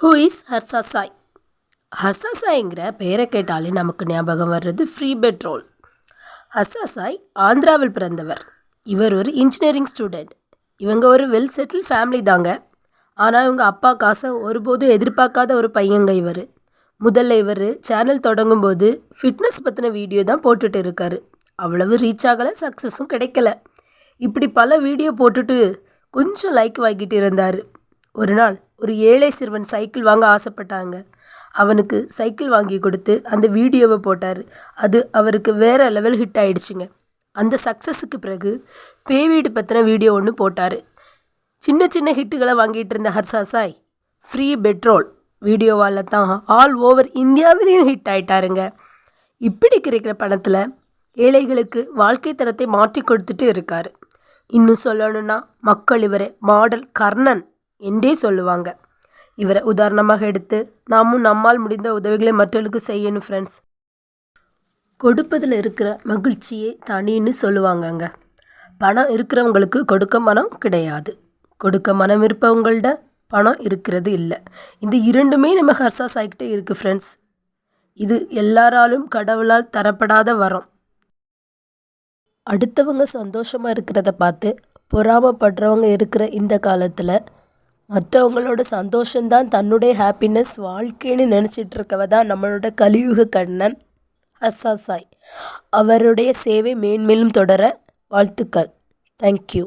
Who is Harsha Sai Harsha சாய்ங்கிற பெயரை கேட்டாலே நமக்கு ஞாபகம் வர்றது ஃப்ரீ பெட்ரோல் ஹர்சா சாய் ஆந்திராவில் பிறந்தவர். இவர் ஒரு இன்ஜினியரிங் ஸ்டூடெண்ட் இவங்க ஒரு வெல் செட்டில் ஃபேமிலி தாங்க. ஆனால் இவங்க அப்பா காசை ஒருபோதும் எதிர்பார்க்காத ஒரு பையங்க இவர். முதல்ல இவர் சேனல் தொடங்கும்போது ஃபிட்னஸ் பற்றின வீடியோ தான் போட்டுட்டு இருக்காரு. அவ்வளவு ரீச் ஆகலை சக்ஸஸும் கிடைக்கல. இப்படி பல வீடியோ போட்டுட்டு கொஞ்சம் லைக் வாங்கிட்டு இருந்தார். ஒரு நாள் ஒரு ஏழை சிறுவன் சைக்கிள் வாங்க ஆசைப்பட்டாங்க. அவனுக்கு சைக்கிள் வாங்கி கொடுத்து அந்த வீடியோவை போட்டார். அது அவருக்கு வேறு லெவல் ஹிட் ஆயிடுச்சுங்க. அந்த சக்ஸஸுக்கு பிறகு பே வீடு பற்றின வீடியோ ஒன்று போட்டார். சின்ன சின்ன ஹிட்டுகளை வாங்கிட்டு இருந்த ஹர்ஷா சாய் ஃப்ரீ பெட்ரோல் வீடியோவால் தான் ஆல் ஓவர் இந்தியாவிலையும் ஹிட் ஆயிட்டாருங்க. இப்படி கிடைக்கிற பணத்தில் ஏழைகளுக்கு வாழ்க்கை தரத்தை மாற்றி கொடுத்துட்டு இருக்கார். இன்னும் சொல்லணும்னா மக்கள் இவரை மாடல் கர்ணன் என்றே சொல்லுவாங்க. இவரை உதாரணமாக எடுத்து நாமும் நம்மால் முடிந்த உதவிகளை மற்றவர்களுக்கு செய்யணும் ஃப்ரெண்ட்ஸ் கொடுப்பதில் இருக்கிற மகிழ்ச்சியே தனின்னு சொல்லுவாங்கங்க. பணம் இருக்கிறவங்களுக்கு கொடுக்க மனம் கிடையாது. கொடுக்க மனம் இருப்பவங்கள்ட பணம் இருக்கிறது இல்லை. இந்த இரண்டுமே நம்ம ஹர்சாஸ் ஆகிக்கிட்டே இருக்குது ஃப்ரெண்ட்ஸ் இது எல்லாராலும் கடவுளால் தரப்படாத வரம். அடுத்தவங்க சந்தோஷமாக இருக்கிறத பார்த்து பொறாமப்படுறவங்க இருக்கிற இந்த காலத்தில் மற்றவங்களோட சந்தோஷம்தான் தன்னுடைய ஹாப்பினஸ் வாழ்க்கைன்னு நினச்சிட்டு இருக்கவ தான் நம்மளோட கலியுக கண்ணன் ஹஸ்ஸா சாய். அவருடைய சேவை மேன்மேலும் தொடர வாழ்த்துக்கள். தேங்க்யூ